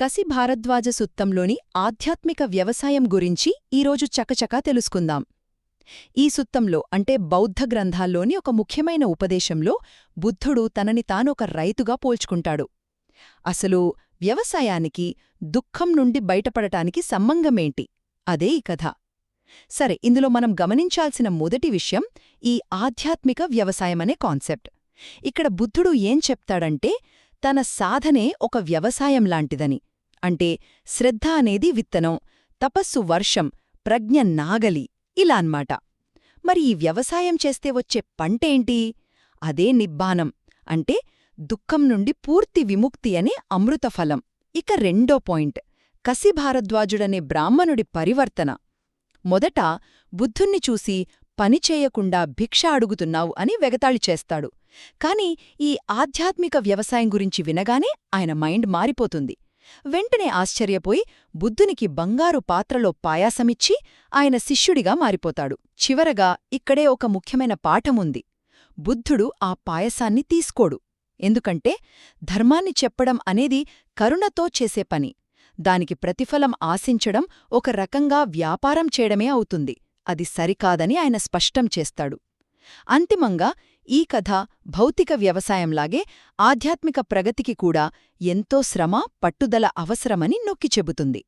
కసి భారద్వాజ సుత్తంలోని ఆధ్యాత్మిక వ్యవసాయం గురించి ఈరోజు చకచకా తెలుసుకుందాం. ఈ సుత్తంలో అంటే బౌద్ధ గ్రంథాల్లోని ఒక ముఖ్యమైన ఉపదేశంలో బుద్ధుడు తనని తానొక రైతుగా పోల్చుకుంటాడు. అసలు వ్యవసాయానికి దుఃఖం నుండి బయటపడటానికి సంబంధమేంటి? అదే ఈ కథ. సరే ఇందులో మనం గమనించాల్సిన మొదటి విషయం ఈ ఆధ్యాత్మిక వ్యవసాయమనే కాన్సెప్ట్. ఇక్కడ బుద్ధుడు ఏం చెప్తాడంటే తన సాధనే ఒక వ్యవసాయం లాంటిదని. అంటే శ్రద్ధ అనేది విత్తనం తపస్సు వర్షం ప్రజ్ఞ నాగలి ఇలా అన్మాట. మరి ఈ వ్యవసాయం చేస్తే వచ్చే పంటేంటి అదే నిబ్బానం అంటే దుఃఖం నుండి పూర్తి విముక్తి అనే అమృతఫలం. ఇక రెండో పాయింట్ కసిభారద్వాజుడనే బ్రాహ్మణుడి పరివర్తన. మొదట బుద్ధుణ్ణి చూసి పనిచేయకుండా భిక్ష అడుగుతున్నావు అని వెగతాళి చేస్తాడు. కాని ఈ ఆధ్యాత్మిక వ్యవసాయం గురించి వినగానే ఆయన మైండ్ మారిపోతుంది. వెంటనే ఆశ్చర్యపోయి బుద్ధునికి బంగారు పాత్రలో పాయాసమిచ్చి ఆయన శిష్యుడిగా మారిపోతాడు. చివరగా ఇక్కడే ఒక ముఖ్యమైన పాఠముంది. బుద్ధుడు ఆ పాయసాన్ని తీసుకోడు. ఎందుకంటే ధర్మాన్ని చెప్పడం అనేది కరుణతో చేసే పని. దానికి ప్రతిఫలం ఆశించడం ఒక రకంగా వ్యాపారం చేయడమే అవుతుంది. అది సరికాదని ఆయన స్పష్టం చేస్తాడు. అంతిమంగా ఈ కథ భౌతిక వ్యవసాయంలాగే ఆధ్యాత్మిక ప్రగతికి కూడా ఎంతో శ్రమ పట్టుదల అవసరమని నొక్కి చెబుతుంది.